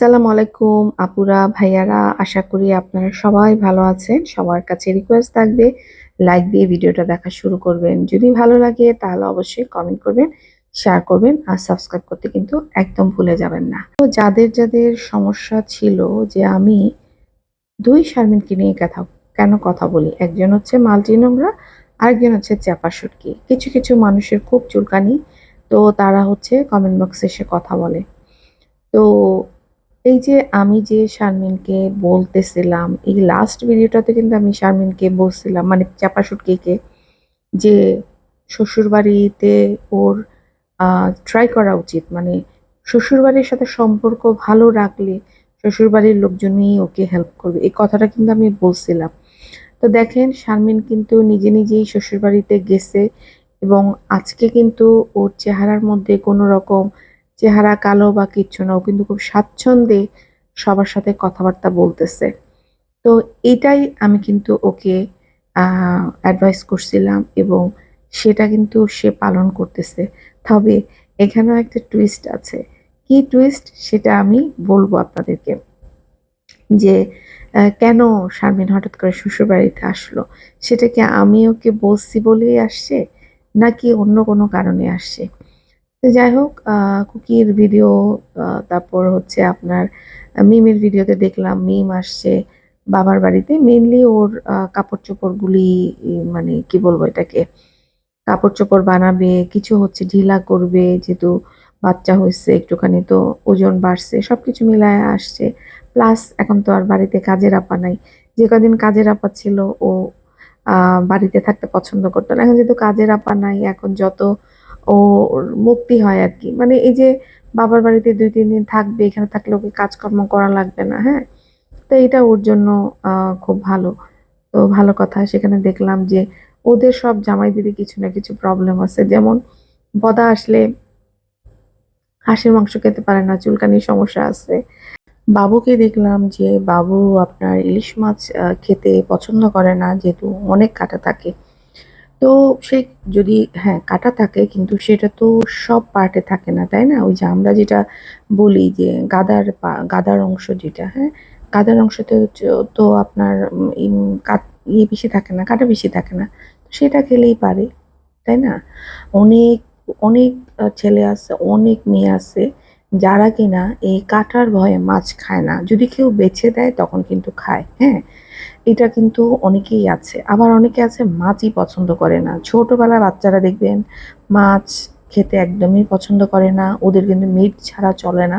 আসসালামু আলাইকুম আপুরা, ভাইয়ারা, আশা করি আপনারা সবাই ভালো আছেন। সবার কাছে রিকোয়েস্ট থাকবে লাইক দিয়ে ভিডিওটা দেখা শুরু করবেন। যদি ভালো লাগে তাহলে অবশ্যই কমেন্ট করবেন শেয়ার করবেন আর সাবস্ক্রাইব করতে কিন্তু একদম ভুলে যাবেন না। তো যাদের যাদের সমস্যা ছিল যে আমি দুই শারমিনকে নিয়ে কথা, কেন কথা বলি? একজন হচ্ছে মাল্টি নোংরা, আরেকজন হচ্ছে চাপা সুটকি কিছু কিছু মানুষের খুব চুলকানি, তো তারা হচ্ছে কমেন্ট বক্সে এসে কথা বলে। তো এই যে আমি যে শারমিনকে বলতেছিলাম, এই লাস্ট ভিডিওটাতে কিন্তু আমি শারমিনকে বলছিলাম মানে চাপা সুটকিকে যে শ্বশুরবাড়িতে ওর ট্রাই করা উচিত। মানে শ্বশুরবাড়ির সাথে সম্পর্ক ভালো রাখলে শ্বশুরবাড়ির লোকজনই ওকে হেল্প করবে। এই কথাটা কিন্তু আমি বলছিলাম। তো দেখেন, শারমিন কিন্তু নিজে নিজেই শ্বশুরবাড়িতে গেছে এবং আজকে কিন্তু ওর চেহারার মধ্যে কোনো রকম চেহারা কালো বা কিচ্ছু না, ও কিন্তু খুব স্বাচ্ছন্দ্যে সবার সাথে কথাবার্তা বলতেছে। তো এটাই আমি কিন্তু ওকে অ্যাডভাইস করছিলাম এবং সেটা কিন্তু সে পালন করতেছে। তবে এখানেও একটা টুইস্ট আছে। কি টুইস্ট সেটা আমি বলব আপনাদেরকে। যে কেন শারমিন হঠাৎ করে শ্বশুরবাড়িতে আসলো? সেটা কি আমি ওকে বলছি বলেই আসছে? নাকি অন্য কোনো কারণে আসছে? তো যাই হোক কুকির ভিডিও তারপর হচ্ছে আপনার মিমের ভিডিওতে দেখলাম, মিম আসছে বাবার বাড়িতে। মেনলি ওর কাপড় চোপড়গুলি মানে কি বলব এটাকে, কাপড় চোপড় বানাবে, কিছু হচ্ছে ঢিলা করবে, যেহেতু বাচ্চা হয়েছে একটুখানি, তো ওজন বাড়ছে সব কিছু মিলায় আসছে। প্লাস এখন তো আর বাড়িতে কাজের আপা নাই। যে কদিন কাজের আপা ছিল, ও বাড়িতে থাকতে পছন্দ করতো না। এখন যেহেতু কাজের আপা নাই, এখন যত ও মুক্তি হয় আর কি। মানে এই যে বাবার বাড়িতে দুই, তিন দিন থাকবে, এখানে থাকলে ওকে কাজকর্ম করা লাগবে না হ্যাঁ? তো এটা ওর জন্য খুব ভালো। তো ভালো কথা, সেখানে দেখলাম যে ওদের সব জামাই দিদি কিছু না কিছু প্রবলেম আছে। যেমন বদা আসলে হাঁসের মাংস খেতে পারে না, চুলকানির সমস্যা আছে। বাবুকে দেখলাম যে, বাবু, আপনার ইলিশ মাছ খেতে পছন্দ করে না, যেহেতু অনেক কাটা থাকে। তো সে যদি হ্যাঁ কাটা থাকে, কিন্তু সেটা তো সব পার্টে থাকে না, তাই না? ওই যে আমরা যেটা বলি যে গাদার পা- গাদার অংশ যেটা হ্যাঁ? গাদার অংশতে তো আপনার ইয়ে বেশি থাকে না, কাটা বেশি থাকে না সেটা খেলেই পারে, তাই না? অনেক অনেক ছেলে আছে, অনেক মেয়ে আছে, যারা কিনা এই কাটার ভয়ে মাছ খায় না। যদি কেউ বেছে দেয়, তখন কিন্তু খায় হ্যাঁ? এটা কিন্তু অনেকেই আছে। আবার অনেকে আছে মাছই পছন্দ করে না। ছোটবেলার বাচ্চারা দেখবেন মাছ খেতে একদমই পছন্দ করে না, ওদের কিন্তু মিট ছাড়া চলে না।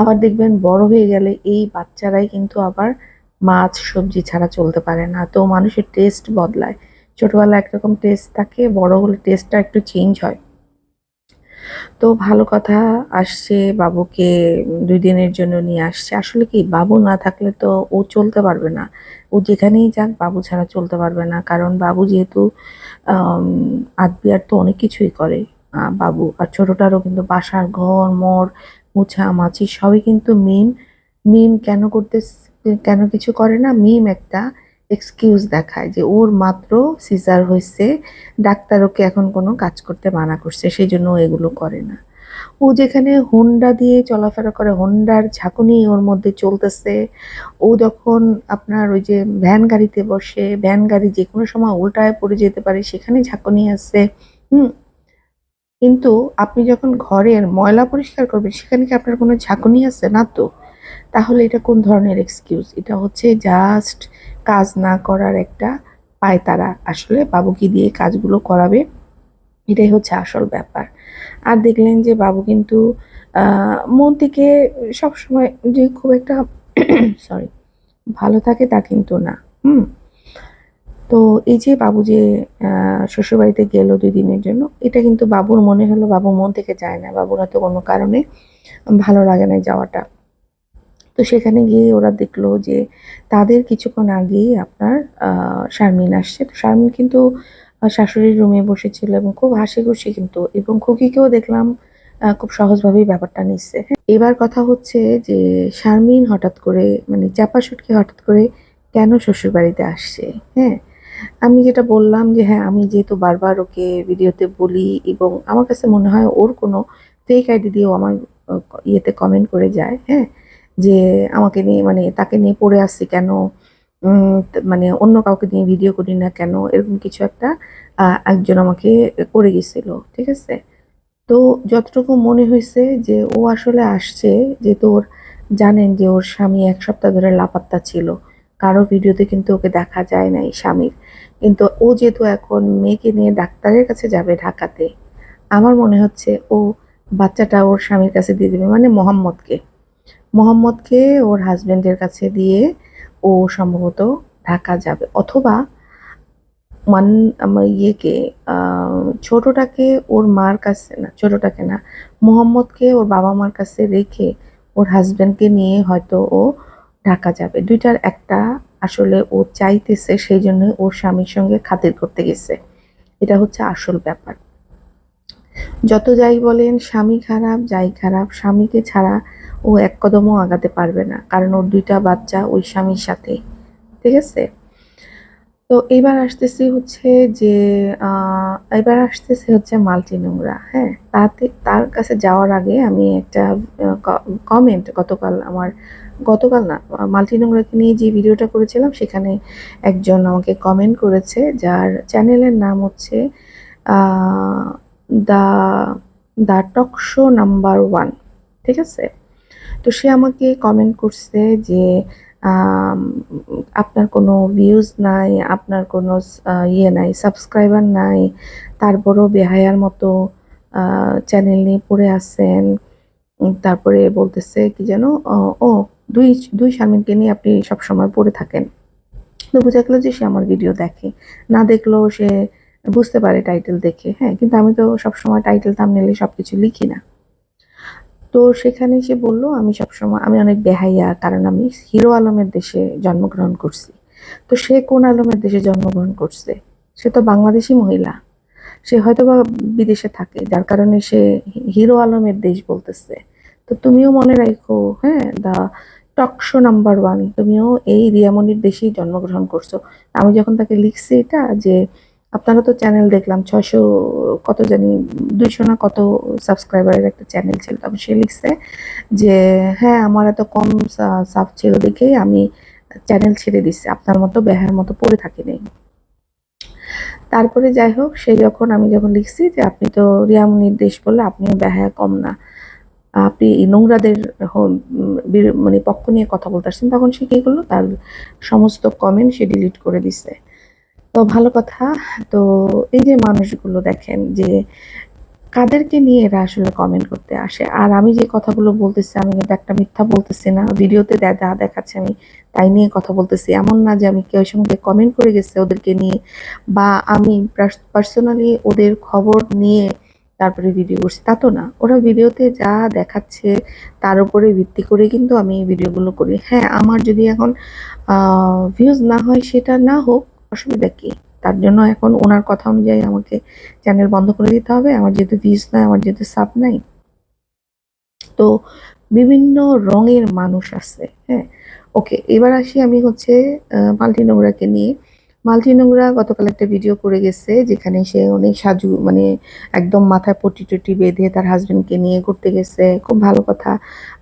আবার দেখবেন বড় হয়ে গেলে এই বাচ্চারাই কিন্তু আবার মাছ, সবজি ছাড়া চলতে পারে না। তো মানুষের টেস্ট বদলায়। ছোটবেলায় একরকম টেস্ট থাকে, বড় হলে টেস্টটা একটু চেঞ্জ হয়। তো ভালো কথা আসছে বাবুকে দুই দিনের জন্য নিয়ে আসছে। আসলে কি, বাবু না থাকলে তো ও চলতে পারবে না। ও যেখানেই যাক, বাবু ছাড়া চলতে পারবে না। কারণ বাবু যেহেতু আদবিয়ার তো অনেক কিছুই করে বাবু। আর ছোটোটারও কিন্তু বাসার ঘর, মর, মুছা, মাছি সবই কিন্তু মিম মিম কেন করতে, কেন কিছু করে না? মিম একটা। এক্সকিউজ দেখায় যে ওর মাত্র সিজার হয়েছে ডাক্তার ওকে এখন কোনো কাজ করতে মানা করছে সেই জন্য এগুলো করে না। ও যেখানে হোন্ডা দিয়ে চলাফেরা করে হোন্ডার ঝাঁকুনি ওর মধ্যে চলতেছে। ও যখন আপনার ওই যে ভ্যান গাড়িতে বসে, ভ্যান গাড়ি যে কোনো সময় উল্টায় পড়ে যেতে পারে, সেখানে ঝাঁকুনি আছে। হুম। কিন্তু আপনি যখন ঘরের ময়লা পরিষ্কার করবেন, সেখানে কি আপনার কোনো ঝাঁকুনি আছে না তো? তাহলে এটা কোন ধরনের এক্সকিউজ এটা হচ্ছে জাস্ট কাজ না করার একটা পায় তারা। আসলে বাবুকে দিয়ে কাজগুলো করাবে? এটাই হচ্ছে আসল ব্যাপার। আর দেখলেন যে বাবু কিন্তু মন থেকে সবসময় যে খুব একটা সরি ভালো থাকে তা কিন্তু না। হুম? তো এই যে বাবু যে শ্বশুরবাড়িতে গেল দুই দিনের জন্য, এটা কিন্তু বাবুর মনে হলো, বাবু মন থেকে যায় না। বাবুর হয়তো কোনো কারণে ভালো লাগে না যাওয়াটা। তো সেখানে গিয়ে ওরা দেখল যে তাদের কিছুক্ষণ আগেই আপনার শারমিন আসছে। তো শারমিন কিন্তু শাশুড়ির রুমে বসেছিল এবং খুব হাসি খুশি কিন্তু, এবং খুকিকেও দেখলাম খুব সহজভাবেই ব্যাপারটা নিচ্ছে। এবার কথা হচ্ছে যে শারমিন হঠাৎ করে মানে চাপা সুটকে হঠাৎ করে কেন শ্বশুর বাড়িতে আসছে? হ্যাঁ আমি যেটা বললাম যে হ্যাঁ আমি যেহেতু বারবার ওকে ভিডিওতে বলি এবং আমার কাছে মনে হয় ওর কোনো ফেক আইডি দিয়েও আমার ইয়েতে কমেন্ট করে যায়। হ্যাঁ যে আমাকে নিয়ে মানে তাকে নিয়ে পড়ে আসছি কেন? মানে অন্য কাউকে নিয়ে ভিডিও করি না কেন? এরকম কিছু একটা একজন আমাকে করে গেছিল, ঠিক আছে? তো যতটুকু মনে হয়েছে যে ও আসলে আসছে, যে তোর জানেন যে ওর স্বামী এক সপ্তাহ ধরে লাপাত্তা ছিল। কারও ভিডিওতে কিন্তু ওকে দেখা যায় নাই স্বামীর। কিন্তু ও যেহেতু এখন মেয়েকে নিয়ে ডাক্তারের কাছে যাবে ঢাকাতে, আমার মনে হচ্ছে ও বাচ্চাটা ওর স্বামীর কাছে দিয়ে দেবে মানে মোহাম্মদকে। মোহাম্মদকে ওর হাজবেন্ডের কাছে দিয়ে ও সম্ভবত ঢাকা যাবে। অথবা মান ইয়েকে ছোটটাকে ওর মার কাছে না, ছোটটাকে না, মোহাম্মদকে ওর বাবা মার কাছে রেখে ওর হাজবেন্ডকে নিয়ে হয়তো ও ঢাকা যাবে। দুইটার একটা আসলে ও চাইতেছে সেই জন্য ওর স্বামীর সঙ্গে খাতির করতে গেছে। এটা হচ্ছে আসল ব্যাপার। যত যাই বলেন, স্বামী খারাপ, যাই খারাপ, স্বামীকে ছাড়া ও এক কদমও আগাতে পারবে না, কারণ ওর দুইটা বাচ্চা ওই স্বামীর সাথে। ঠিক আছে? তো এবার আসতেছি হচ্ছে যে এবার আসতেছে হচ্ছে মাল্টি নোংরা হ্যাঁ? তাতে, তার কাছে যাওয়ার আগে আমি একটা কমেন্ট গতকাল আমার, গতকাল না, মাল্টি নোংরাকে নিয়ে যে ভিডিওটা করেছিলাম, সেখানে একজন আমাকে কমেন্ট করেছে, যার চ্যানেলের নাম হচ্ছে the the talk show number one. ঠিক আছে? তো সে আমাকে কমেন্ট করছে যে আপনার কোনো ভিউজ নাই আপনার কোনো ইয়ে নাই সাবস্ক্রাইবার নাই তারপরও বেহায়ার মতো চ্যানেল নিয়ে পড়ে উম, তারপরে বলতেছে কি যেন ও- দুই দুই শারমিনকে নিয়ে আপনি সবসময় পড়ে থাকেন। তো বোঝা গেল যে সে আমার ভিডিও দেখে। না দেখলেও সে বুঝতে পারে টাইটেল দেখে। হ্যাঁ কিন্তু আমি তো সবসময় টাইটেল থামনেলে সবকিছু লিখি না। তো সেখানে সে বলল, আমি সবসময়, আমি অনেক বেহাইয়া, কারণ আমি হিরো আলমের দেশে জন্মগ্রহণ করছি। তো সে কোন আলমের দেশে জন্মগ্রহণ করছে? সে তো বাংলাদেশি মহিলা। সে হয়তো বা বিদেশে থাকে, যার কারণে সে হিরো আলমের দেশ বলতেছে। তো তুমিও মনে রাখো হ্যাঁ দা টকশো নাম্বার ওয়ান তুমিও এই রিয়ামনির দেশেই জন্মগ্রহণ করছ। আমি যখন তাকে লিখছি এটা, যে আপনারা তো চ্যানেল দেখলাম, ছয়শো কত জানি, দুইশো না কত সাবস্ক্রাইবারের একটা চ্যানেল ছিল, তখন সে লিখছে যে হ্যাঁ আমার এত কম সাব ছিল দেখেই আমি চ্যানেল ছেড়ে দিচ্ছি আপনার মতো বেহার মতো পড়ে থাকি নেই। তারপরে যাই হোক, সে যখন, আমি যখন লিখছি যে, আপনি তো রিয়ামনির দেশ বললে আপনিও বেহায়া কম না। আপনি নোংরাদের মানে পক্ষ নিয়ে কথা বলতে আসছেন, তখন সে কি করল? তার সমস্ত কমেন্ট সে ডিলিট করে দিছে। তো ভালো কথা। তো এই যে মানুষগুলো দেখেন যে কাদেরকে নিয়ে এরা আসলে কমেন্ট করতে আসে। আর আমি যে কথাগুলো বলতেছি, আমি কিন্তু একটা মিথ্যা বলতেছি না। ভিডিওতে যা দেখাচ্ছে আমি তাই নিয়ে কথা বলতেছি। এমন না যে আমি কেউ সঙ্গে কমেন্ট করে গেছে ওদেরকে নিয়ে বা আমি পার্সোনালি ওদের খবর নিয়ে তারপরে ভিডিও করছি। তা তো না। ওরা ভিডিওতে যা দেখাচ্ছে তার উপরে ভিত্তি করে কিন্তু আমি ভিডিওগুলো করি। হ্যাঁ আমার যদি এখন ভিউজ না হয় সেটা না হোক অসুবিধা কি? তার জন্য এখন ওনার কথা অনুযায়ী আমাকে চ্যানেল বন্ধ করে দিতে হবে। আমার যেহেতু ভিউজ নাই, আমার যেহেতু সাব নাই, তো বিভিন্ন রঙের মানুষ আছে হ্যাঁ? ওকে এবার আসি আমি হচ্ছে মাল্টি নোংরাকে নিয়ে। মাল্টি নোংরা গতকাল একটা ভিডিও করে গেছে, যেখানে সে অনেক সাজু মানে একদম মাথায় পটি টটি বেঁধে তার হাজবেন্ডকে নিয়ে ঘুরতে গেছে। খুব ভালো কথা।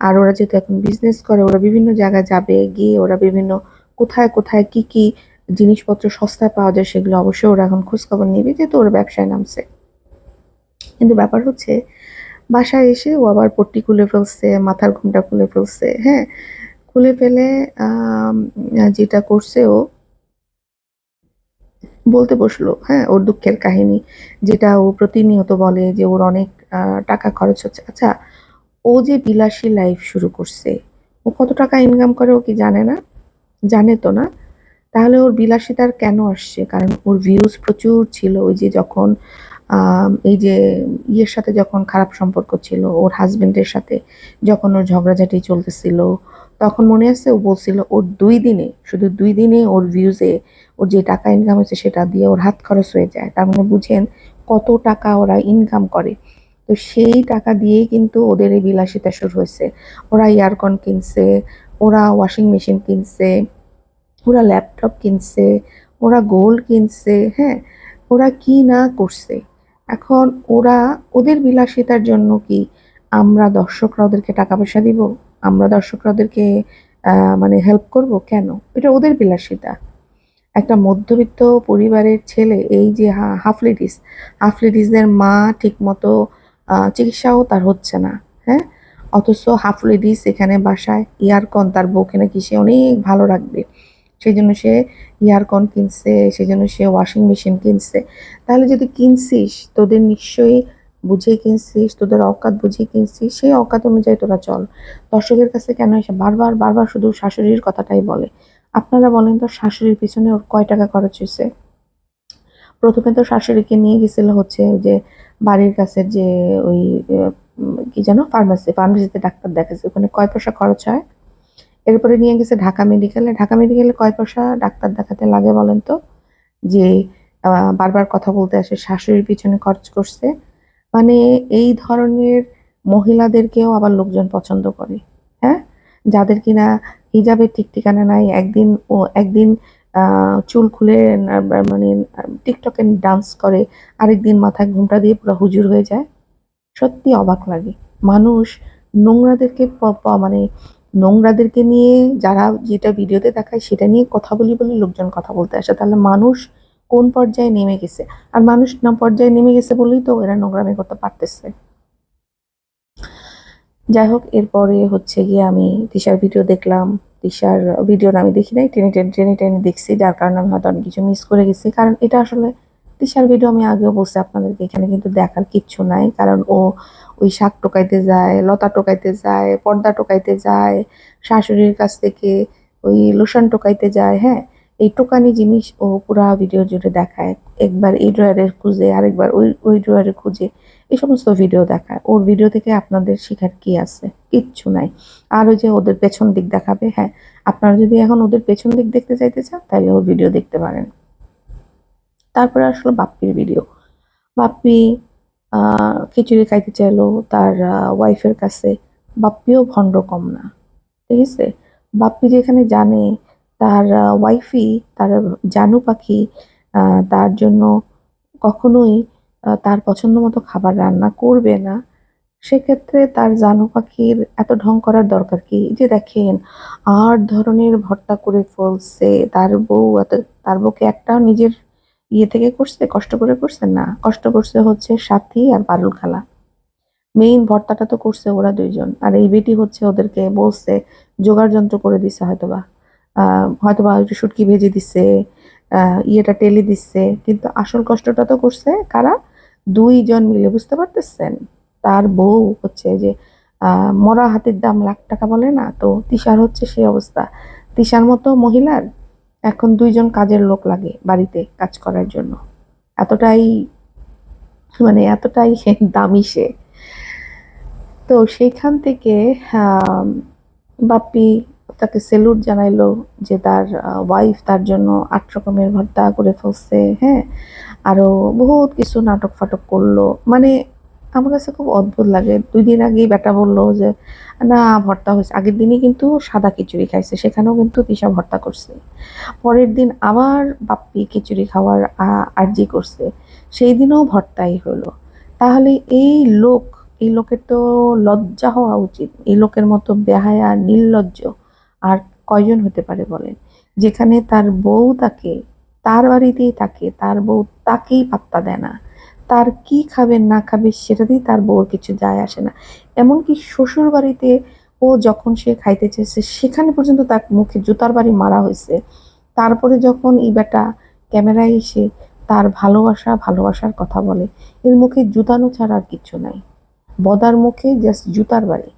আর ওরা যেহেতু এখন বিজনেস করে, ওরা বিভিন্ন জায়গায় যাবে, গিয়ে ওরা বিভিন্ন কোথায় কোথায় কি কি জিনিসপত্র সস্তায় পাওয়া যায় সেগুলো অবশ্যই ওরা এখন খোঁজখবর নেবে, যেহেতু ওরা ব্যবসায় নামছে। কিন্তু ব্যাপার হচ্ছে, বাসায় এসে ও আবার পট্টি খুলে ফেলছে, মাথার ঘুমটা খুলে ফেলছে হ্যাঁ? খুলে ফেলে যেটা করছে ও বলতে বসল হ্যাঁ ওর দুঃখের কাহিনী, যেটা ও প্রতিনিয়ত বলে যে ওর অনেক টাকা খরচ হচ্ছে। আচ্ছা ও যে বিলাসী লাইফ শুরু করছে, ও কত টাকা ইনকাম করে ও কি জানে না? জানে তো না। তাহলে ওর বিলাসিতার কেন আসছে? কারণ ওর ভিউজ প্রচুর ছিল। ওই যে যখন এই যে ইয়ের সাথে যখন খারাপ সম্পর্ক ছিল, ওর হাজবেন্ডের সাথে যখন ওর ঝগড়াঝাটি চলতেছিল, তখন মনে আছে ও বলছিল, ওর দুই দিনে, শুধু দুই দিনে ওর ভিউজে ওর যে টাকা ইনকাম হয়েছে সেটা দিয়ে ওর হাত খরচ হয়ে যায়। তার মানে বুঝেন কত টাকা ওরা ইনকাম করে। তো সেই টাকা দিয়েই কিন্তু ওদের এই বিলাসিতা শুরু হয়েছে। ওরা ইয়ারকন কিনছে, ওরা ওয়াশিং মেশিন কিনছে ওরা ল্যাপটপ কিনছে, ওরা গোল্ড কিনছে হ্যাঁ ওরা কি না করছে? এখন ওরা ওদের বিলাসিতার জন্য কি আমরা দর্শকরা ওদেরকে টাকা পয়সা দিব? আমরা দর্শকরা ওদেরকে মানে হেল্প করব কেন? এটা ওদের বিলাসিতা। একটা মধ্যবিত্ত পরিবারের ছেলে, এই যে হা- হাফ লেডিসদের মা ঠিকমতো চিকিৎসাও তার হচ্ছে না হ্যাঁ? অথচ হাফ লেডিস এখানে বাসায় ইয়ারকন তার বউকে নাকি সে অনেক ভালো রাখবে। সেই জন্য সে ইয়ারকন কিনছে সেই জন্য সে ওয়াশিং মেশিন কিনছে। তাহলে যদি কিনছিস, তোদের নিশ্চয়ই বুঝে কিনছিস, তোদের অকাত বুঝে কিনছিস, সেই অকাত অনুযায়ী তোরা চল। দর্শকের কাছে কেন এসে বারবার বারবার শুধু শাশুড়ির কথাটাই বলে। আপনারা বলেন তো শাশুড়ির পিছনে ওর কয় টাকা খরচ হয়েছে? প্রথমে তো শাশুড়িকে নিয়ে গেছিল হচ্ছে যে বাড়ির কাছে যে ওই কি জানো ফার্মাসি ফার্মাসিতে ডাক্তার দেখাচ্ছে। ওখানে কয় পয়সা খরচ হয়? এরপরে নিয়ে গেছে ঢাকা মেডিকেলে। ঢাকা মেডিকেলে কয় পয়সা ডাক্তার দেখাতে লাগে বলেন তো? যে বারবার কথা বলতে আসে, শাশুড়ির পিছনে খরচ করছে। মানে এই ধরনের মহিলাদেরকেও আবার লোকজন পছন্দ করে হ্যাঁ? যাদের কিনা হিজাবের ঠিক ঠিকানা নাই, একদিন ও একদিন চুল খুলে মানে টিকটকে ডান্স করে, আরেকদিন মাথায় ঘুমটা দিয়ে পুরো হুজুর হয়ে যায়। সত্যি অবাক লাগে। মানুষ নোংরাদেরকে মানে নোংরাদেরকে নিয়ে যারা যেটা ভিডিওতে দেখায় সেটা নিয়ে কথা বলি বলে লোকজন কথা বলতে আসে। তাহলে মানুষ কোন পর্যায়ে নেমে গেছে? আর মানুষ না পর্যায়ে নেমে গেছে বলেই তো এরা নোংরামি করতে পারতেছে। যাই হোক, এরপরে হচ্ছে গিয়ে আমি তিশার ভিডিও দেখলাম। তিশার ভিডিও আমি দেখি নাই, টেনে টেনে টেনে টেনে দেখছি, যার কারণে আমি হয়তো অনেক কিছু মিস করে গেছি। কারণ এটা আসলে তিশার ভিডিও আমি আগেও বলছি আপনাদেরকে, এখানে কিন্তু দেখার কিচ্ছু নাই, কারণ ও ওই শাক টোকাইতে যায়, লতা টোকাইতে যায়, পর্দা টোকাইতে যায়, শাশুড়ির কাছ থেকে ওই লোশন টোকাইতে যায় হ্যাঁ? এই টোকানি জিনিস ও পুরা ভিডিও জুড়ে দেখায়। একবার এই ড্রয়ারের খুঁজে, আরেকবার ওই ওই ড্রয়ারে খুঁজে, এই সমস্ত ভিডিও দেখায়। ওর ভিডিও থেকে আপনাদের শেখার কি আছে? কিচ্ছু নাই। আর ওই যে ওদের পেছন দিক দেখাবে হ্যাঁ? আপনারা যদি এখন ওদের পেছন দিক দেখতে চাইতে চান, তাহলে ওর ভিডিও দেখতে পারেন। তারপরে আসলো বাপ্পির ভিডিও বাপ্পি খিচুড়ি খাইতে চাইলো তার ওয়াইফের কাছে। বাপ্পিও ভণ্ড কম না, ঠিক আছে? বাপ্পি যেখানে জানে তার ওয়াইফই তার জানু পাখি তার জন্য কখনোই তার পছন্দ মতো খাবার রান্না করবে না। সেক্ষেত্রে তার জানু পাখির এত ঢং করার দরকার কি? যে দেখেন, আট ধরনের ভর্তা করে ফেলছে। তার বউ এত, তার বউকে একটা নিজের ইয়ে থেকে করছে, কষ্ট করে করছে? না, কষ্ট করছে হচ্ছে সাথী আর পারুল খালা। মেইন ভর্তাটা তো করছে ওরা দুইজন। আর এই বেটি হচ্ছে ওদেরকে বলছে, জোগাড় যন্ত্র করে দিছে হয়তোবা। হয়তোবা একটু শুটকি ভেজে দিচ্ছে ইয়েটা টেলে দিচ্ছে কিন্তু আসল কষ্টটা তো করছে কারা? দুইজন মিলে, বুঝতে পারতেছেন? তার বউ হচ্ছে যে মরা হাতের দাম লাখ টাকা বলে না? তো তিশার হচ্ছে সেই অবস্থা। তিশার মতো মহিলার এখন দুইজন কাজের লোক লাগে বাড়িতে কাজ করার জন্য। এতটাই মানে এতটাই দামি সে। তো সেইখান থেকে বাপ্পি তাকে সেলুট জানাইলো যে তার ওয়াইফ তার জন্য আট রকমের ভর্তা করে ফেলছে হ্যাঁ? আরও বহুত কিছু নাটক ফাটক করল। মানে আমার কাছে খুব অদ্ভুত লাগে। দুই দিন আগেই বেটা বলল যে, না, ভর্তা হয়েছে। আগের দিনই কিন্তু সাদা খিচুড়ি খাইছে, সেখানেও কিন্তু তিশা ভর্তা করছে। পরের দিন আবার বাপ্পি খিচুড়ি খাওয়ার আর্জি করছে। সেই দিনও ভর্তাই হলো। তাহলে এই লোক, এই লোকের তো লজ্জা হওয়া উচিত। এই লোকের মতো বেহায়া, নির্লজ্জ আর কয়জন হতে পারে বলেন? যেখানে তার বউ তাকে, তার বাড়িতেই থাকে তার বউ তাকেই পাত্তা দেয় না। তার কি খাবে, না খাবে সেটাতেই তার বউর কিছু যায় আসে না। এমনকি শ্বশুর বাড়িতে ও যখন সে খাইতে চেয়েছে সেখানে পর্যন্ত তার মুখে জুতার বাড়ি মারা হয়েছে। তারপরে যখন এই বেটা ক্যামেরায় এসে তার ভালোবাসা, ভালোবাসার কথা বলে, এর মুখে জুতানো ছাড়া আর কিচ্ছু নাই। বদার মুখে জাস্ট জুতার বাড়ি,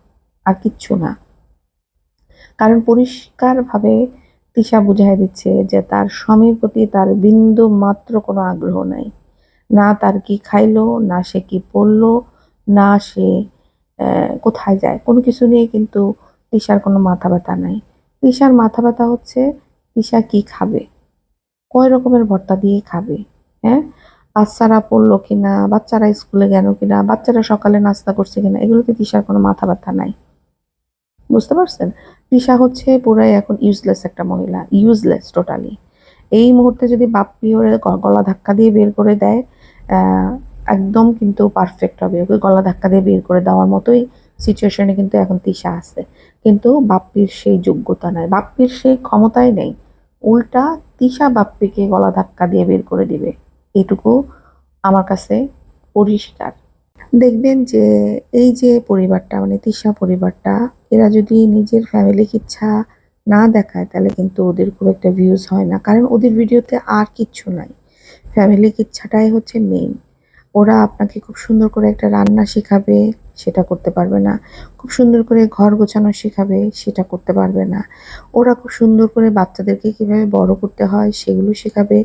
আর কিচ্ছু না। কারণ পরিষ্কারভাবে তিশা বুঝাই দিচ্ছে যে তার স্বামীর প্রতি তার বিন্দু মাত্র কোনো আগ্রহ নাই। না তার কি খাইলো, না সে কি পড়ল, না সে কোথায় যায়? কোনো কিছু নিয়ে কিন্তু তিশার কোনো মাথা ব্যথা নাই। তিশার মাথা ব্যথা হচ্ছে, তিশা কি খাবে? কয় রকমের ভর্তা দিয়ে খাবে? হ্যাঁ? বাচ্চারা পড়ল কিনা, বাচ্চারা স্কুলে গেল কিনা, বাচ্চারা সকালে নাস্তা করছে কিনা, এগুলোতে তিশার কোনো মাথা ব্যথা নাই। বুঝতে পারছেন? তিশা হচ্ছে পুরাই এখন ইউজলেস একটা মহিলা ইউজলেস টোটালি এই মুহূর্তে যদি বাপ্পি ওরে গলা ধাক্কা দিয়ে বের করে দেয় একদম কিন্তু পারফেক্ট হবে। ওকে গলা ধাক্কা দিয়ে বের করে দেওয়ার মতোই সিচুয়েশনে কিন্তু এখন তিশা আছে। কিন্তু বাপ্পির সেই যোগ্যতা নাই। বাপ্পির সেই ক্ষমতাই নেই। উল্টা তিশা বাপ্পিকে গলা ধাক্কা দিয়ে বের করে দিবে। এটুকু আমার কাছে পরিষ্কার। দেখবেন যে এই যে পরিবারটা মানে তিশা পরিবারটা, এরা যদি নিজের ফ্যামিলিকে ইচ্ছা না দেখায়, তাহলে কিন্তু ওদের খুব একটা ভিউজ হয় না। কারণ ওদের ভিডিওতে আর কিচ্ছু নাই। ফ্যামিলির ইচ্ছাটাই হচ্ছে মেইন ওরা আপনাকে খুব সুন্দর করে একটা রান্না শেখাবে, সেটা করতে পারবে না। খুব সুন্দর করে ঘর গোছানো শেখাবে, সেটা করতে পারবে না। ওরা খুব সুন্দর করে বাচ্চাদেরকে কীভাবে বড় করতে হয়, সেগুলো শেখাবে,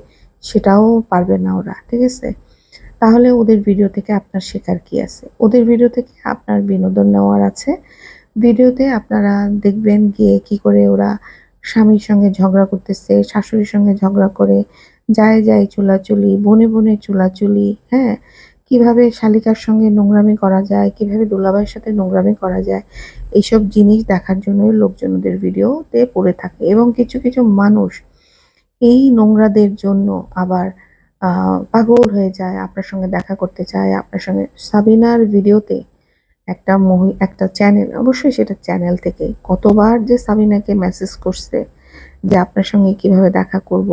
সেটাও পারবে না ওরা, ঠিক আছে? তাহলে ওদের ভিডিও থেকে আপনার শেখার কি আছে? ওদের ভিডিও থেকে আপনার বিনোদন নেওয়ার আছে। ভিডিওতে আপনারা দেখবেন গিয়ে কি করে ওরা স্বামীর সঙ্গে ঝগড়া করতেছে, শাশুড়ির সঙ্গে ঝগড়া করে যায় যায় চুলাচুলি, বনে বনে চুলাচুলি হ্যাঁ? কীভাবে শালিকার সঙ্গে নোংরামি করা যায়, কীভাবে দুলাভাইয়ের সাথে নোংরামি করা যায়, এইসব জিনিস দেখার জন্যই লোকজনদের ভিডিওতে পড়ে থাকে এবং কিছু কিছু মানুষ এই নোংরাদের জন্য আবার পাগল হয়ে যায়, আপনার সঙ্গে দেখা করতে চায়, আপনার সঙ্গে সাবিনার ভিডিওতে একটা মহি, একটা চ্যানেল, অবশ্যই সেটা চ্যানেল থেকে কতবার যে সাবিনাকে মেসেজ করছে যে আপনার সঙ্গে কীভাবে দেখা করব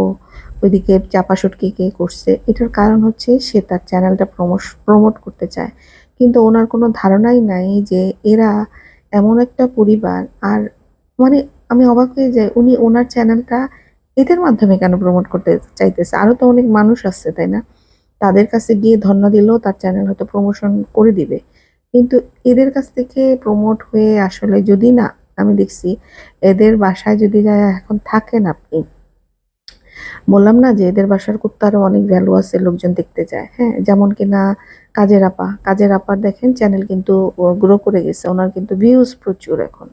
ওইদিকে চাপাসুটকি কে করছে, এটার কারণ হচ্ছে সে তার চ্যানেলটা প্রমোশ প্রমোট করতে চায়। কিন্তু ওনার কোনো ধারণাই নাই যে এরা এমন একটা পরিবার আর মানে আমি অবাক হয়ে যাই, উনি ওনার চ্যানেলটা এদের মাধ্যমে কেন প্রমোট করতে চাইতেছে? আরও তো অনেক মানুষ আসছে তাই না? তাদের কাছে গিয়ে ধন্য দিলেও তার চ্যানেল হয়তো প্রমোশন করে দিবে। কিন্তু এদের কাছ থেকে প্রমোট হয়ে আসলে যদি না, আমি দেখছি এদের বাসায় যদি যায় এখন থাকেন আপনি বললাম না যে এদের বাসার কুত্তারও অনেক ভ্যালু আছে, লোকজন দেখতে যায় হ্যাঁ যেমন কি না কাজের আপা। কাজের আপার দেখেন চ্যানেল কিন্তু গ্রো করে গেছে, ওনার কিন্তু ভিউজ প্রচুর এখন।